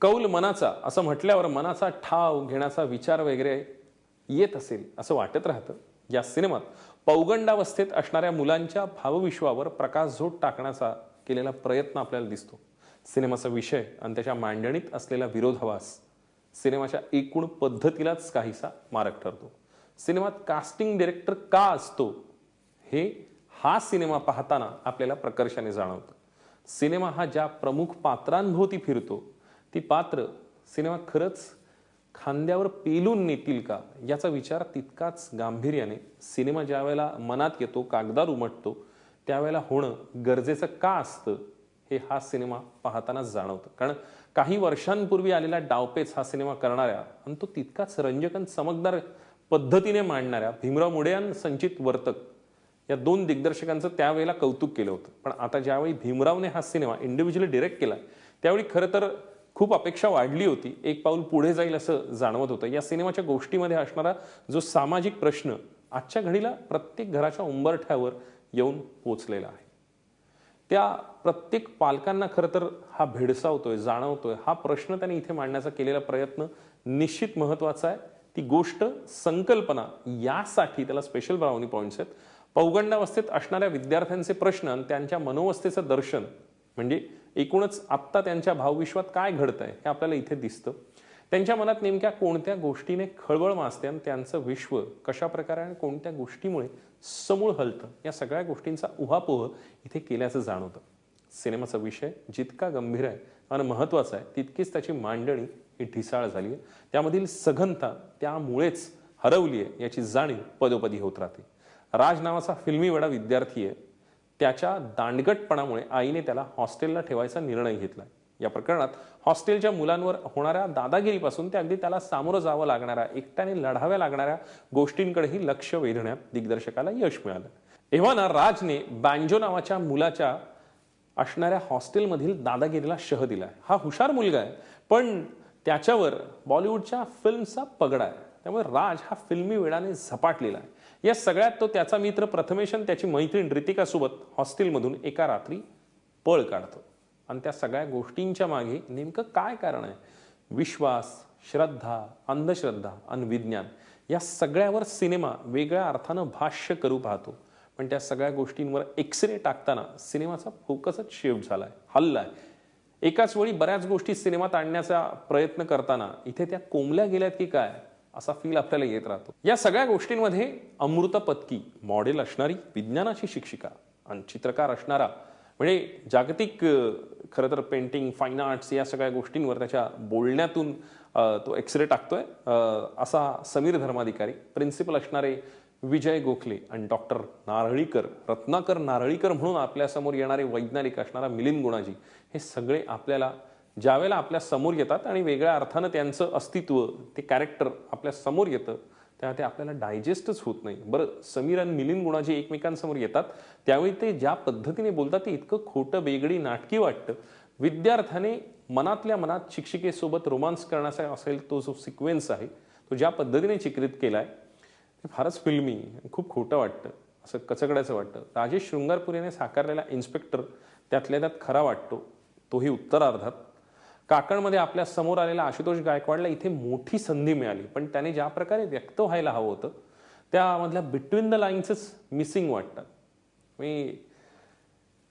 कौल मनाचा असं म्हटल्यावर मनाचा ठाव घेण्याचा विचार वगैरे येत असेल असं वाटत राहतं. या सिनेमात पौगंडावस्थेत असणाऱ्या मुलांच्या भावविश्वावर प्रकाशझोत टाकण्याचा केलेला प्रयत्न आपल्याला दिसतो. सिनेमाचा विषय आणि त्याच्या मांडणीत असलेला विरोधाभास सिनेमाच्या एकूण पद्धतीलाच काहीसा मारक ठरतो. सिनेमात कास्टिंग डिरेक्टर का असतो हे हा सिनेमा पाहताना आपल्याला प्रकर्षाने जाणवतं. सिनेमा हा ज्या प्रमुख पात्रांभोवती फिरतो ती पात्र सिनेमा खरंच खांद्यावर पेलून नेतील का? याचा विचार तितकाच गांभीर्याने सिनेमा ज्या वेळेला मनात येतो कागदार उमटतो त्यावेळेला होणं गरजेचं का असतं हे हा सिनेमा पाहताना जाणवतं. कारण काही वर्षांपूर्वी आलेला डावपेच हा सिनेमा करणाऱ्या आणि तो तितकाच रंजक आणि चमकदार पद्धतीने मांडणाऱ्या भीमराव मुडे आणि संचित वर्तक या दोन दिग्दर्शकांचं त्यावेळेला कौतुक केलं होतं. पण आता ज्यावेळी भीमरावने हा सिनेमा इंडिव्हिज्युअली डिरेक्ट केला त्यावेळी खरं तर खूप अपेक्षा वाढली होती. एक पाऊल पुढे जाईल असं जाणवत होतं. या सिनेमाच्या गोष्टीमध्ये असणारा जो सामाजिक प्रश्न आजच्या घडीला प्रत्येक घराच्या उंबरठ्यावर येऊन पोचलेला आहे. त्या प्रत्येक पालकांना खरं तर हा भेडसावतोय जाणवतोय. हा प्रश्न त्यांनी इथे मांडण्याचा केलेला प्रयत्न निश्चित महत्त्वाचा आहे. ती गोष्ट संकल्पना यासाठी त्याला स्पेशल ब्राउनी पॉईंट्स आहेत. पौगंडावस्थेत असणाऱ्या विद्यार्थ्यांचे प्रश्न आणि त्यांच्या मनोवस्थेचं दर्शन म्हणजे एकूणच आत्ता त्यांच्या भावविश्वात काय घडतंय हे आपल्याला इथे दिसतं. त्यांच्या मनात नेमक्या कोणत्या गोष्टीने खळबळ मासते आणि त्यांचं विश्व कशा प्रकारे आणि कोणत्या गोष्टीमुळे समूळ हलतं या सगळ्या गोष्टींचा उहापोह इथे केल्याचं जाणवतं. सिनेमाचा विषय जितका गंभीर आहे आणि महत्त्वाचा आहे तितकीच त्याची मांडणी ही ढिसाळ झाली आहे. त्यामधील सघनता त्यामुळेच हरवली आहे याची जाणीव पदोपदी होत राहते. राज नावाचा फिल्मी वेडा विद्यार्थी आहे. त्याच्या दांडगटपणामुळे आईने त्याला हॉस्टेलला ठेवायचा निर्णय घेतला. या प्रकरणात हॉस्टेलच्या मुलांवर होणाऱ्या दादागिरीपासून ते अगदी त्याला सामोरं जावं लागणाऱ्या एकट्याने लढाव्या लागणाऱ्या गोष्टींकडेही लक्ष वेधण्यात दिग्दर्शकाला यश मिळालं. एव्हाना राजने बँजो नावाच्या मुलाच्या असणाऱ्या हॉस्टेलमधील दादागिरीला शह दिला हा हुशार मुलगा आहे पण त्याच्यावर बॉलिवूडच्या फिल्मचा पगडा आहे. त्यामुळे राज हा फिल्मी वेळाने झपाटलेला आहे. या सगळ्यात तो त्याचा मित्र प्रथमेश आणि त्याची मैत्रीण रितिकासोबत हॉस्टेलमधून एका रात्री पळ काढतो. आणि त्या सगळ्या गोष्टींच्या मागे नेमकं काय कारण आहे? विश्वास श्रद्धा अंधश्रद्धा आणि विज्ञान या सगळ्यावर सिनेमा वेगळ्या अर्थानं भाष्य करू पाहतो. पण त्या सगळ्या गोष्टींवर एक्सरे टाकताना सिनेमाचा फोकसच शिफ्ट झालाय आहे. एकाच वेळी बऱ्याच गोष्टी सिनेमात आणण्याचा प्रयत्न करताना इथे त्या कोंबल्या गेल्यात की काय? असा फील आपल्याला येत राहतो. या सगळ्या गोष्टींमध्ये अमृता पत्की मॉडेल असणारी विज्ञानाची शिक्षिका आणि चित्रकार असणारा म्हणजे जागतिक खरं तर पेंटिंग फाईन आर्ट्स या सगळ्या गोष्टींवर त्याच्या बोलण्यातून तो एक्सरे टाकतोय. असा समीर धर्माधिकारी प्रिन्सिपल असणारे विजय गोखले आणि डॉक्टर नारळीकर रत्नाकर नारळीकर म्हणून आपल्यासमोर येणारे वैज्ञानिक असणारा मिलिंद गुणाजी हे सगळे आपल्याला ज्यावेळेला आपल्यासमोर येतात आणि वेगळ्या अर्थानं त्यांचं अस्तित्व ते कॅरेक्टर आपल्यासमोर येतं तेव्हा ते आपल्याला डायजेस्टच होत नाही. बरं समीर आणि मिलिंद गुणाजी एकमेकांसमोर येतात त्यावेळी ते ज्या पद्धतीने बोलतात ते इतकं खोटं वेगळी नाटकी वाटतं. विद्यार्थ्याने मनातल्या मनात शिक्षिकेसोबत रोमांस करण्याचा असेल तो जो सिक्वेन्स आहे तो ज्या पद्धतीने चित्रित केला आहे ते फारच फिल्मी खूप खोटं वाटतं असं कचकड्याचं वाटतं. राजेश शृंगारपुरेने साकारलेला इन्स्पेक्टर त्यातल्या त्यात खरा वाटतो तोही उत्तरार्धात. काकणमध्ये आपल्यासमोर आलेला आशुतोष गायकवाडला इथे मोठी संधी मिळाली. पण त्याने ज्या प्रकारे व्यक्त व्हायला हवं होतं त्यामधल्या बिटवीन द लाईन्सच मिसिंग वाटतात. मी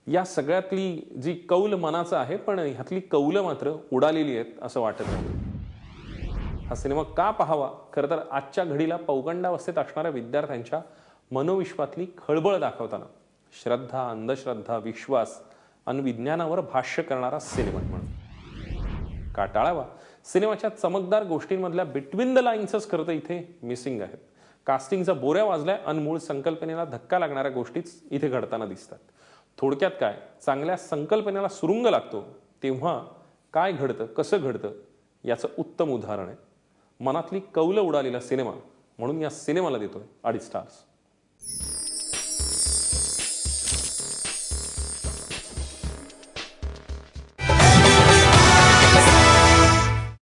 या सगळ्यातली जी कौल मनाचं आहे पण ह्यातली कौलं मात्र उडालेली आहेत असं वाटत नाही हा सिनेमा का पाहावा? खरं तर आजच्या घडीला पौगंडावस्थेत असणाऱ्या विद्यार्थ्यांच्या मनोविश्वातली खळबळ दाखवताना श्रद्धा अंधश्रद्धा विश्वास आणि विज्ञानावर भाष्य करणारा सिनेमा म्हणून. का टाळावा? सिनेमाच्या चमकदार गोष्टींमधल्या बिटवीन द लाईन्सच खरं तर इथे मिसिंग आहेत. कास्टिंगचा बोऱ्या वाजलाय आणि मूळ संकल्पनेला धक्का लागणाऱ्या गोष्टीच इथे घडताना दिसतात. थोडक्यात काय? चांगल्या संकल्पनेला सुरुंग लागतो तेव्हा काय घडतं कसं घडतं याचं उत्तम उदाहरण आहे. मनातली कौलं उडालेला सिनेमा म्हणून या सिनेमाला देतोय अडीच स्टार्स